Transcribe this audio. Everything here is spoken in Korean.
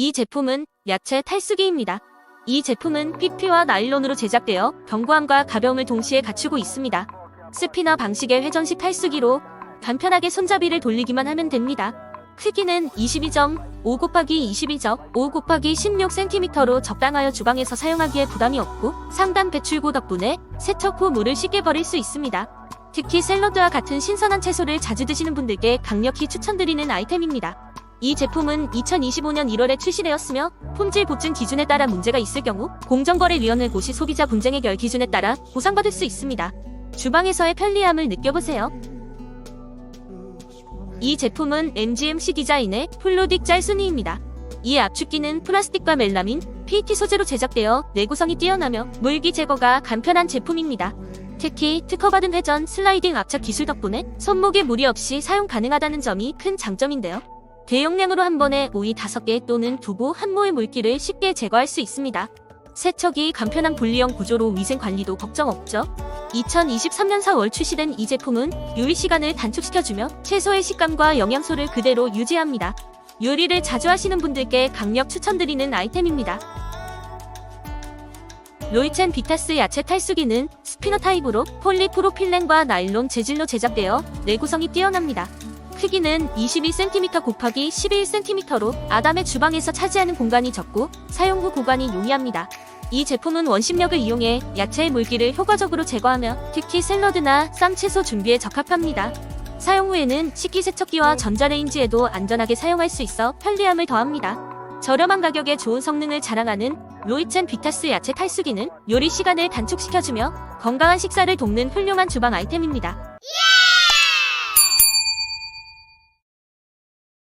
이 제품은 야채 탈수기입니다. 이 제품은 PP와 나일론으로 제작되어 견고함과 가벼움을 동시에 갖추고 있습니다. 스피너 방식의 회전식 탈수기로 간편하게 손잡이를 돌리기만 하면 됩니다. 크기는 22.5 곱하기 22점 5 곱하기 16cm로 적당하여 주방에서 사용하기에 부담이 없고 상단 배출구 덕분에 세척 후 물을 쉽게 버릴 수 있습니다. 특히 샐러드와 같은 신선한 채소를 자주 드시는 분들께 강력히 추천드리는 아이템입니다. 이 제품은 2025년 1월에 출시되었으며 품질 보증 기준에 따라 문제가 있을 경우 공정거래위원회 고시 소비자 분쟁 해결 기준에 따라 보상받을 수 있습니다. 주방에서의 편리함을 느껴보세요. 이 제품은 MGMC 디자인의 플로딕 짤순이입니다. 이 압축기는 플라스틱과 멜라민, PET 소재로 제작되어 내구성이 뛰어나며 물기 제거가 간편한 제품입니다. 특히 특허받은 회전 슬라이딩 압착 기술 덕분에 손목에 무리 없이 사용 가능하다는 점이 큰 장점인데요. 대용량으로 한 번에 오이 5개 또는 두부 한 모의 물기를 쉽게 제거할 수 있습니다. 세척이 간편한 분리형 구조로 위생 관리도 걱정 없죠. 2023년 4월 출시된 이 제품은 요리 시간을 단축시켜주며 채소의 식감과 영양소를 그대로 유지합니다. 요리를 자주 하시는 분들께 강력 추천드리는 아이템입니다. 로이첸 비타스 야채 탈수기는 스피너 타입으로 폴리프로필렌과 나일론 재질로 제작되어 내구성이 뛰어납니다. 크기는 22cm 곱하기 11cm로 아담의 주방에서 차지하는 공간이 적고 사용 후 보관이 용이합니다. 이 제품은 원심력을 이용해 야채의 물기를 효과적으로 제거하며 특히 샐러드나 쌈채소 준비에 적합합니다. 사용 후에는 식기세척기와 전자레인지에도 안전하게 사용할 수 있어 편리함을 더합니다. 저렴한 가격에 좋은 성능을 자랑하는 로이첸 비타스 야채 탈수기는 요리 시간을 단축시켜주며 건강한 식사를 돕는 훌륭한 주방 아이템입니다.